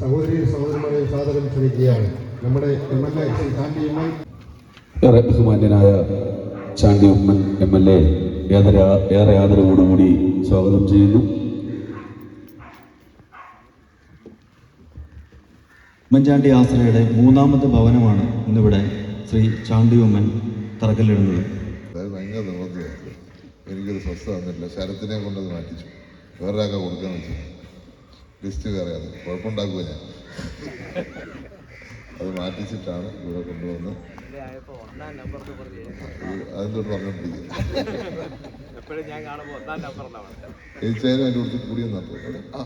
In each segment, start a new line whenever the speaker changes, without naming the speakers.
സഹോദരി സഹോദരന്മാരെ സാദരം ക്ഷണിക്കുകയാണ് നമ്മുടെ M L A Shri Chandy M L
ഏറെ ബഹുമാന്യനായ Chandy Oommen M L A ഏറെ ഏറെ ആദരവോടുകൂടി സ്വാഗതം ചെയ്യുന്നു.
ഉമ്മൻചാണ്ടി ആശ്രയുടെ മൂന്നാമത്തെ ഭവനമാണ് ഇന്നിവിടെ ശ്രീ ചാണ്ടി ഉമ്മൻ തറക്കല്ലിടുന്നത്.
എനിക്കത് ഭയങ്കര നിർബന്ധമായിരുന്നു എനിക്കൊരു സ്വസ്ഥത തന്നില്ല ശരത്തിനെ കൊണ്ടത് മാറ്റിച്ചു. വേറൊരാൾക്ക് കൊടുക്കാൻ വെച്ചു. ലിസ്റ്റ് കയറിയത് കുഴപ്പമുണ്ടാക്കുക ഞാൻ അത് മാറ്റിച്ചിട്ടാണ് ഇവിടെ കൊണ്ടുവന്ന് അതിന്റെ പറഞ്ഞോണ്ടിരിക്കും എന്റെ അതിന്റെ കൂടുതൽ കൂടിയും നടത്തും ആ.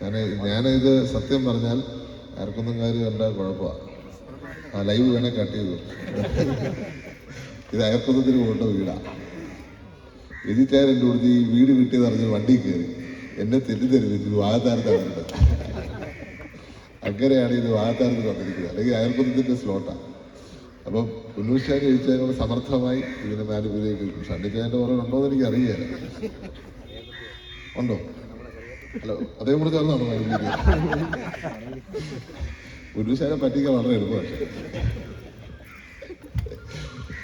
ഞാൻ ഞാനിത് സത്യം പറഞ്ഞാൽ ആർക്കൊന്നും കാര്യം കണ്ടാൽ കുഴപ്പമാണ് ആ ലൈവ് വേണേ കട്ട് ചെയ്തു ഇത് അയർപ്പത്തിന് പോകേണ്ട വീടാണ് എഴുതിച്ചാൽ എന്റെ കൂടുതൽ ഈ വീട് കിട്ടിയത് അറിഞ്ഞ് വണ്ടി കയറി. എന്നെ തെറ്റിദ്ധരുത് ഇത് വാഗത്താരത്താണ് വരുന്നത് അങ്ങനെയാണ് ഇത് വാഗത്താരത്ത് വന്നിരിക്കുന്നത്. അല്ലെങ്കിൽ അയർക്കുന്നതിന്റെ സ്ലോട്ടാണ് അപ്പം ഉന്നൂഷാൻ കഴിച്ചതിനോട് സമർത്ഥമായി ഇതിനെ മാനിപ്പുലേറ്റ് ഷണ്ഡിച്ചാന്റെ ഓരോ ഉണ്ടോ എന്ന് എനിക്ക് അറിയില്ല ഉണ്ടോ? ഹലോ അതേ കൂടെ ചേർന്നാണോ ഉന്നൂഷാനെ പറ്റിക്കാൻ വളരെ എളുപ്പ പക്ഷേ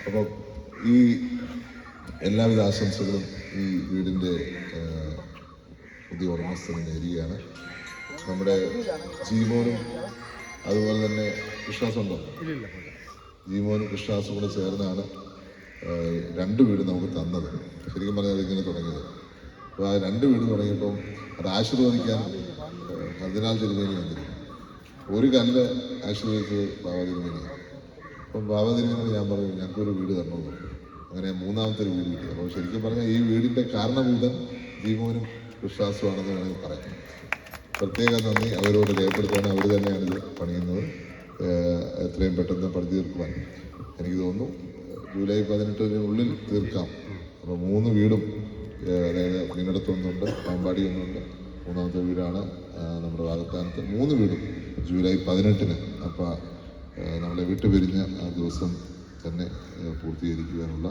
അപ്പം ഈ എല്ലാവിധ ആശംസകളും ഈ വീടിന്റെ പുതിയ ഉടമസ്ഥന് നേരുകയാണ് നമ്മുടെ ജീമോനും അതുപോലെ തന്നെ വിശ്വാസമുണ്ടോ ജീമോനും വിശ്വാസം കൂടെ ചേർന്നാണ് രണ്ട് വീട് നമുക്ക് തന്നത്. ശരിക്കും പറഞ്ഞാൽ ഇങ്ങനെ തുടങ്ങിയത്. അപ്പോൾ ആ രണ്ട് വീട് തുടങ്ങിയപ്പം അത് ആശീർവദിക്കാൻ ഹർദിനാൾ തിരുമേനി വന്നിരുന്നു. ഒരു കല്ല് ആശീർവദിച്ചത് ബാബ തിരുമേനിയാണ് അപ്പം ബാബ തിരുമേനോട് ഞാൻ പറഞ്ഞു ഞങ്ങൾക്കൊരു വീട് തരണമെന്ന് അങ്ങനെ മൂന്നാമത്തെ ഒരു വീട് കിട്ടി. അപ്പോൾ ശരിക്കും പറഞ്ഞാൽ ഈ വീടിന്റെ കാരണഭൂതൻ ജീവനും വിശ്വാസമാണെന്ന് വേണമെങ്കിൽ പറയാം. പ്രത്യേക നന്ദി. അവരോട് രേഖപ്പെടുത്താൻ അവർ തന്നെയാണ് ഇത് പണിയുന്നത്. എത്രയും പെട്ടെന്ന് പണി തീർക്കുവാൻ എനിക്ക് തോന്നുന്നു. ജൂലൈ പതിനെട്ടിനുള്ളിൽ തീർക്കാം. അപ്പോൾ മൂന്ന് വീടും അതായത് നിങ്ങടത്തൊന്നുണ്ട് പാമ്പാടി ഒന്നുണ്ട്. മൂന്നാമത്തെ വീടാണ് നമ്മുടെ വാഗത്താനത്ത്. മൂന്ന് വീടും ജൂലൈ പതിനെട്ടിന്. അപ്പോൾ നമ്മളെ വിട്ടുപിരിഞ്ഞ ആ ദിവസം തന്നെ പൂർത്തീകരിക്കുവാനുള്ള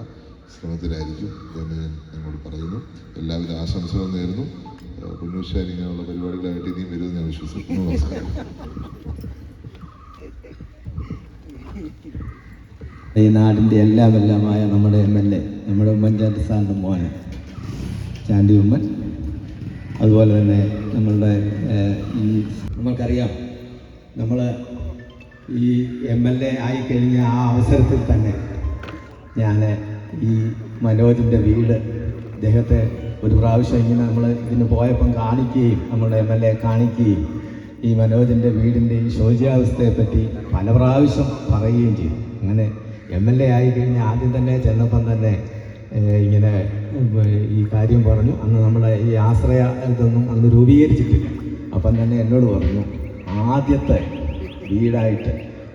ശ്രമത്തിലായിരിക്കും എന്ന് ഞാൻ നിങ്ങളോട് പറയുന്നു. എല്ലാവിധ ആശംസകളും നേരുന്നു. കുഞ്ഞുശാൻ ഇങ്ങനെയുള്ള പരിപാടികളായിട്ട് ഇനിയും വരുമെന്ന് ഞാൻ വിശ്വസിക്കുന്നു.
ഈ നാടിന്റെ എല്ലാം എല്ലാമായ നമ്മുടെ എം എൽ എ നമ്മുടെ ഉമ്മൻചാണ്ടി സാറിന്റെ മോന് ചാണ്ടി ഉമ്മൻ. അതുപോലെ തന്നെ നമ്മളുടെ ഈ നമ്മൾക്കറിയാം നമ്മൾ ഈ എം എൽ എ ആയിക്കഴിഞ്ഞ ആ അവസരത്തിൽ തന്നെ ഞാൻ ഈ മനോജിന്റെ വീട് അദ്ദേഹത്തെ ഒരു പ്രാവശ്യം ഇങ്ങനെ നമ്മൾ ഇതിന് പോയപ്പം കാണിക്കുകയും നമ്മുടെ എം എൽ എ കാണിക്കുകയും ഈ മനോജിന്റെ വീടിന്റെ ഈ ശോചിയാവസ്ഥയെപ്പറ്റി പല പ്രാവശ്യം പറയുകയും ചെയ്തു. അങ്ങനെ എം എൽ എ ആയിക്കഴിഞ്ഞാൽ ആദ്യം തന്നെ ചെന്നപ്പം തന്നെ ഇങ്ങനെ ഈ കാര്യം പറഞ്ഞു. അന്ന് നമ്മളെ ഈ ആശ്രയ ഇതൊന്നും അന്ന് രൂപീകരിച്ചിട്ടില്ല. അപ്പം തന്നെ എന്നോട് പറഞ്ഞു ആദ്യത്തെ വീടായിട്ട്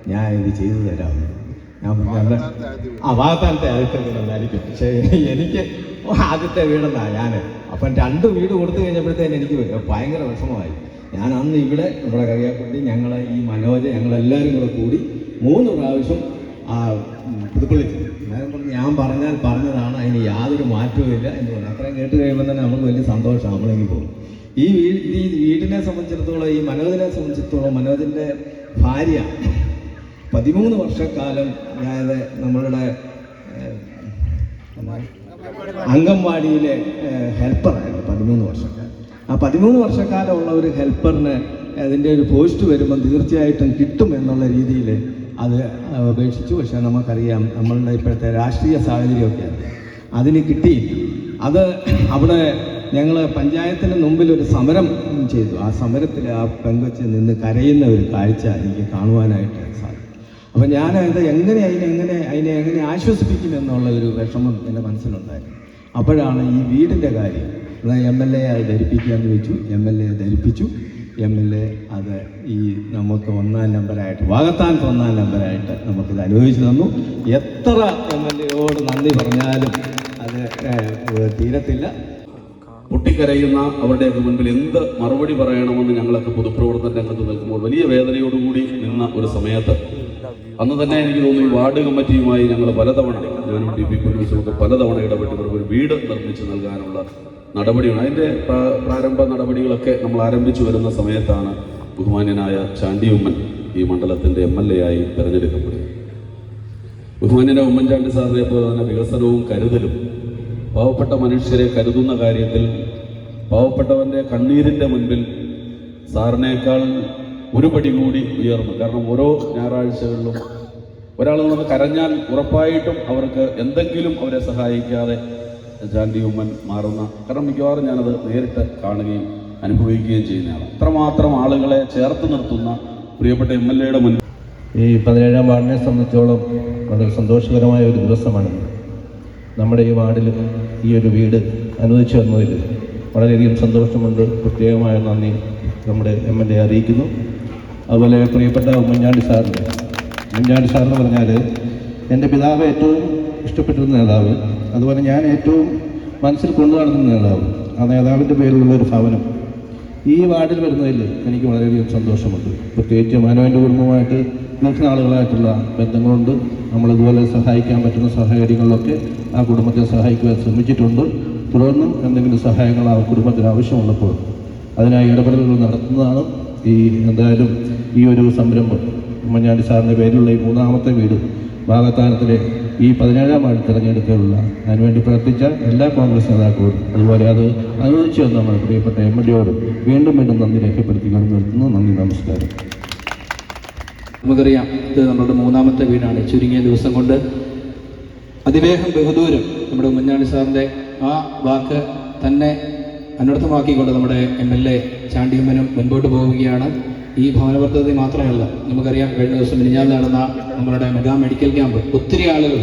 ഞാൻ ഇത് ചെയ്തു തരാമെന്ന് ആ വാഗത്താനത്തെ ആദ്യത്തെ വീടെന്നായിരിക്കും പക്ഷേ എനിക്ക് ആദ്യത്തെ വീടെന്നാ ഞാൻ അപ്പം രണ്ട് വീട് കൊടുത്തു കഴിഞ്ഞപ്പോഴത്തേന് എനിക്ക് ഭയങ്കര വിഷമമായി. ഞാൻ അന്ന് ഇവിടെ നമ്മുടെ കറിയാക്കുട്ടി ഞങ്ങൾ ഈ മനോജ് ഞങ്ങളെല്ലാവരും കൂടെ കൂടി മൂന്ന് പ്രാവശ്യം പുതുപ്പള്ളി. ഞാൻ പറഞ്ഞാൽ പറഞ്ഞതാണ് അതിന് യാതൊരു മാറ്റവുമില്ല എന്ന് പറഞ്ഞു. അത്രയും കേട്ട് കഴിയുമ്പോൾ തന്നെ നമുക്ക് വലിയ സന്തോഷം നമ്മളെങ്കിൽ പോകും. ഈ വീട് ഈ വീടിനെ സംബന്ധിച്ചിടത്തോളം ഈ മനോജിനെ സംബന്ധിച്ചിടത്തോളം മനോജിന്റെ ഭാര്യ പതിമൂന്ന് വർഷക്കാലം ഞാനത് നമ്മളുടെ? അംഗൻവാടിയിലെ ഹെൽപ്പറായിരുന്നു പതിമൂന്ന് വർഷക്കാലം. ആ പതിമൂന്ന് വർഷക്കാലമുള്ള ഒരു ഹെൽപ്പറിന് അതിന്റെ ഒരു പോസ്റ്റ് വരുമ്പം തീർച്ചയായിട്ടും കിട്ടും എന്നുള്ള രീതിയിൽ അത് അപേക്ഷിച്ചു പക്ഷേ നമുക്കറിയാം നമ്മളുടെ ഇപ്പോഴത്തെ രാഷ്ട്രീയ സാഹചര്യമൊക്കെ അതിന് കിട്ടിയില്ല. അത് അവിടെ ഞങ്ങൾ പഞ്ചായത്തിന് മുമ്പിൽ ഒരു സമരം ചെയ്തു. ആ സമരത്തിൽ ആ പെങ്കൊച്ച് നിന്ന് കരയുന്ന ഒരു കാഴ്ച എനിക്ക് കാണുവാനായിട്ട് സാധിക്കും അപ്പം ഞാൻ ഇത് എങ്ങനെ അതിനെ എങ്ങനെ അതിനെ എങ്ങനെ ആശ്വസിപ്പിക്കും എന്നുള്ള ഒരു വിഷമം എന്റെ മനസ്സിലുണ്ടായിരുന്നു. അപ്പോഴാണ് ഈ വീടിന്റെ കാര്യം. എം എൽ എ അത് ധരിപ്പിക്കാമെന്ന് വെച്ചു. എം എൽ എ ധരിപ്പിച്ചു. എം എൽ എ അത് ഈ നമുക്ക് ഒന്നാം നമ്പറായിട്ട് വാഗത്താനത്ത് ഒന്നാം നമ്പറായിട്ട് നമുക്കിത് അനുഭവിച്ചു തന്നു. എത്ര എം എൽ എയോട് നന്ദി പറഞ്ഞാലും അത് തീരത്തില്ല.
പൊട്ടിക്കരയുന്ന അവരുടെയൊക്കെ മുൻപിൽ എന്ത് മറുപടി പറയണമെന്ന് ഞങ്ങളൊക്കെ പൊതുപ്രവർത്തന രംഗത്ത് നിൽക്കുമ്പോൾ വലിയ വേദനയോടുകൂടി നിന്ന ഒരു സമയത്ത് അന്ന് തന്നെ എനിക്ക് തോന്നുന്നു ഈ വാർഡ് കമ്മിറ്റിയുമായി ഞങ്ങൾ പലതവണ ഞാനും ടി പി കുഞ്ഞുസൊക്കെ പലതവണ ഇടപെട്ട് ഒരു വീട് നിർമ്മിച്ച് നൽകാനുള്ള നടപടിയാണ് അതിന്റെ പ്രാരംഭ നടപടികളൊക്കെ നമ്മൾ ആരംഭിച്ചു വരുന്ന സമയത്താണ് ബഹുമാന്യനായ ചാണ്ടി ഉമ്മൻ ഈ മണ്ഡലത്തിന്റെ എം എൽ എ ആയി തിരഞ്ഞെടുക്കപ്പെടുന്നത്. ബഹുമാന്യനായ ഉമ്മൻചാണ്ടി സാറിനെ പോലെ തന്നെ വികസനവും കരുതലും പാവപ്പെട്ട മനുഷ്യരെ കരുതുന്ന കാര്യത്തിൽ പാവപ്പെട്ടവന്റെ കണ്ണീരിന്റെ മുൻപിൽ സാറിനേക്കാൾ ഒരു പടി കൂടി ഉയർന്നു. കാരണം ഓരോ ഞായറാഴ്ചകളിലും ഒരാൾ നിന്ന് കരഞ്ഞാൽ ഉറപ്പായിട്ടും അവർക്ക് എന്തെങ്കിലും അവരെ സഹായിക്കാതെ ചാണ്ടി ഉമ്മൻ മാറുന്ന കാരണം മിക്കവാറും ഞാനത് നേരിട്ട് കാണുകയും അനുഭവിക്കുകയും ചെയ്യുന്നതാണ്. അത്രമാത്രം ആളുകളെ ചേർത്ത് നിർത്തുന്ന പ്രിയപ്പെട്ട എം എൽ എയുടെ മുൻ
ഈ പതിനേഴാം വാർഡിനെ സംബന്ധിച്ചോളം വളരെ സന്തോഷകരമായ ഒരു ദിവസമാണ് നമ്മുടെ ഈ വാർഡിൽ ഈ ഒരു വീട് അനുവദിച്ചു വന്നതിൽ വളരെയധികം സന്തോഷമുണ്ട്. പ്രത്യേകമായ നന്ദി നമ്മുടെ എം എൽ എ അറിയിക്കുന്നു. അതുപോലെ പ്രിയപ്പെട്ട ഉമ്മൻചാണ്ടി സാറിന്റെ ഉമ്മൻചാണ്ടി സാർ എന്ന് പറഞ്ഞാൽ എന്റെ പിതാവ് ഏറ്റവും ഇഷ്ടപ്പെട്ടിരുന്ന നേതാവ്. അതുപോലെ ഞാൻ ഏറ്റവും മനസ്സിൽ കൊണ്ടു നടന്ന നേതാവ്. ആ നേതാവിന്റെ പേരിലുള്ള ഒരു ഭവനം ഈ വാർഡിൽ വരുന്നതിൽ എനിക്ക് വളരെയധികം സന്തോഷമുണ്ട്. പ്രത്യേകിച്ച് മാനവന്റെ കുടുംബമായിട്ട് ദീർഘനാളുകളായിട്ടുള്ള ബന്ധങ്ങളുണ്ട്. നമ്മളിതുപോലെ സഹായിക്കാൻ പറ്റുന്ന സാഹചര്യങ്ങളിലൊക്കെ ആ കുടുംബത്തെ സഹായിക്കുവാൻ ശ്രമിച്ചിട്ടുണ്ട്. തുടർന്നും എന്തെങ്കിലും സഹായങ്ങൾ ആ കുടുംബത്തിന് ആവശ്യമുള്ളപ്പോൾ അതിനായി ഇടപെടലുകൾ നടത്തുന്നതാണ് ഈ എന്തായാലും ഈ ഒരു സംരംഭം ഉമ്മൻചാണ്ടി സാറിന്റെ പേരിലുള്ള ഈ മൂന്നാമത്തെ വീട് ഭാഗത്താനത്തിലെ ഈ പതിനേഴാം വാർഡ് തിരഞ്ഞെടുപ്പിലുള്ള അതിനുവേണ്ടി പ്രവർത്തിച്ച എല്ലാ കോൺഗ്രസ് നേതാക്കളോടും അതുപോലെ അത് അനുവദിച്ചു വന്ന നമ്മുടെ പ്രിയപ്പെട്ട എം എൽ എയോടും വീണ്ടും വീണ്ടും നന്ദി രേഖപ്പെടുത്തിക്കൊണ്ട് നിർത്തുന്നു. നന്ദി നമസ്കാരം.
നമുക്കറിയാം ഇത് നമ്മളുടെ മൂന്നാമത്തെ വീടാണ്. ചുരുങ്ങിയ ദിവസം കൊണ്ട് അതിവേഗം ബഹുദൂരം നമ്മുടെ ഉമ്മൻചാണ്ടി സാറിന്റെ ആ വാക്ക് തന്നെ അനർത്ഥമാക്കിക്കൊണ്ട് നമ്മുടെ എം എൽ എ ചാണ്ടിയമ്മനും മുൻപോട്ട് പോവുകയാണ്. ഈ ഭവന പദ്ധതി മാത്രമല്ല നമുക്കറിയാം കഴിഞ്ഞ ദിവസം മിനിഞ്ഞാൽ നടന്ന നമ്മളുടെ മെഗാ മെഡിക്കൽ ക്യാമ്പ് ഒത്തിരി ആളുകൾ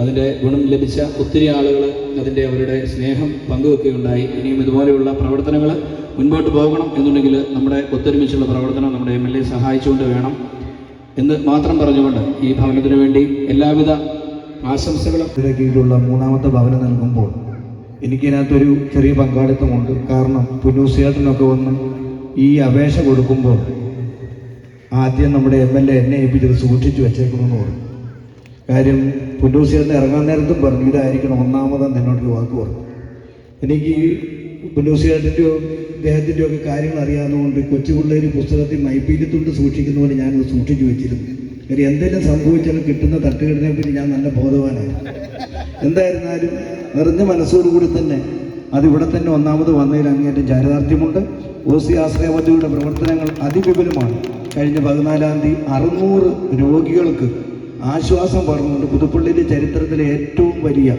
അതിന്റെ ഗുണം ലഭിച്ച ഒത്തിരി ആളുകൾ അതിന്റെ അവരുടെ സ്നേഹം പങ്കുവെക്കുകയുണ്ടായി. ഇനിയും ഇതുപോലെയുള്ള പ്രവർത്തനങ്ങൾ മുൻപോട്ട് പോകണം എന്നുണ്ടെങ്കിൽ നമ്മുടെ ഒത്തൊരുമിച്ചുള്ള പ്രവർത്തനം നമ്മുടെ എം എൽ എ സഹായിച്ചുകൊണ്ട് വേണം എന്ന് മാത്രം പറഞ്ഞുകൊണ്ട് ഈ ഭവനത്തിന് വേണ്ടി എല്ലാവിധ ആശംസകളും
കീഴിലുള്ള മൂന്നാമത്തെ ഭവനം നൽകുമ്പോൾ എനിക്കിതിനകത്തൊരു ചെറിയ പങ്കാളിത്തമുണ്ട്. കാരണം പുന്നൂസിയാട്ടിനൊക്കെ വന്ന് ഈ അപേക്ഷ കൊടുക്കുമ്പോൾ ആദ്യം നമ്മുടെ എം എൽ എ എന്നെ ഏൽപ്പിച്ചത് സൂക്ഷിച്ചു വെച്ചേക്കണമെന്ന് പറഞ്ഞു. കാര്യം പുന്നൂസിയേട്ടൻ ഇറങ്ങാൻ നേരത്തും പറഞ്ഞു ഇതായിരിക്കണം ഒന്നാമതെന്ന് എന്നോടൊരു വാക്ക് പറഞ്ഞു. എനിക്ക് ഈ പുന്നൂസിയേട്ടന്റെയോ ഇദ്ദേഹത്തിന്റെയോ ഒക്കെ കാര്യങ്ങൾ അറിയാവുന്നതുകൊണ്ട് കൊച്ചു പിള്ളേർ പുസ്തകത്തിൽ മൈപ്പീലിത്തുണ്ട് സൂക്ഷിക്കുന്ന പോലെ ഞാനത് സൂക്ഷിച്ചു വെച്ചിരുന്നു. കാര്യം എന്തെങ്കിലും സംഭവിച്ചാലും കിട്ടുന്ന തട്ടുകെട്ടിനെ പറ്റി ഞാൻ നല്ല ബോധവാനായിരുന്നു എന്തായിരുന്നാലും നിറഞ്ഞ മനസ്സോടുകൂടി തന്നെ അതിവിടെ തന്നെ ഒന്നാമത് വന്നതിൽ അങ്ങേറ്റം ചാരിതാർത്ഥ്യമുണ്ട്. ഓ സി പ്രവർത്തനങ്ങൾ അതിവിപുലമാണ്. കഴിഞ്ഞ പതിനാലാം തീയതി അറുന്നൂറ് രോഗികൾക്ക് ആശ്വാസം പറഞ്ഞുകൊണ്ട് പുതുപ്പള്ളിയിലെ ചരിത്രത്തിലെ ഏറ്റവും വലിയ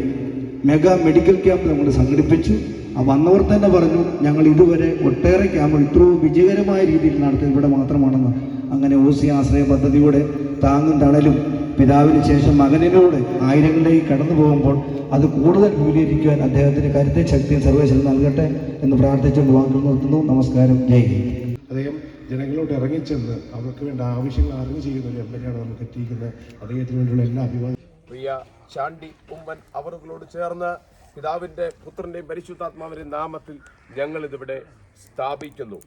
മെഗാ മെഡിക്കൽ ക്യാമ്പ് നമ്മൾ സംഘടിപ്പിച്ചു. ആ വന്നവർ തന്നെ പറഞ്ഞു ഞങ്ങൾ ഇതുവരെ ഒട്ടേറെ ക്യാമ്പ് ഇത്രയും വിജയകരമായ രീതിയിൽ നടത്തിയത് ഇവിടെ മാത്രമാണെന്ന്. അങ്ങനെ ഓ സി ആശ്രയ പദ്ധതിയുടെ താങ്ങും തണലും പിതാവിന് ശേഷം മകനിലൂടെ ആയിരങ്ങളിലേക്ക് കടന്നു പോകുമ്പോൾ അത് കൂടുതൽ വിപുലീകരിക്കുവാൻ അദ്ദേഹത്തിന് കരുത്തെ ശക്തിയും സർവേശ്വരം നൽകട്ടെ എന്ന് പ്രാർത്ഥിച്ചുകൊണ്ട് വാക്കുകൾ നിർത്തുന്നു. നമസ്കാരം. ജയ് ഹിന്ദ്.
ജനങ്ങളോട് ഇറങ്ങിച്ചെന്ന് അവർക്ക് വേണ്ട ആവശ്യങ്ങൾ അറിഞ്ഞു ചെയ്യുന്ന ഒരു എം എൽ എയാണ് നമുക്ക് എത്തിയിരിക്കുന്നത്. അദ്ദേഹത്തിന് വേണ്ടിയുള്ള എല്ലാ അഭിവാദ്യം
പ്രിയ ചാണ്ടി ഉമ്മൻ അവറുകളോട് ചേർന്ന് പിതാവിന്റെ പുത്രന്റെയും പരിശുദ്ധാത്മാവിന്റെയും നാമത്തിൽ ഞങ്ങൾ ഇതിവിടെ സ്ഥാപിക്കുന്നു.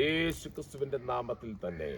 യേശു ക്രിസ്തുവിന്റെ നാമത്തിൽ തന്നെ.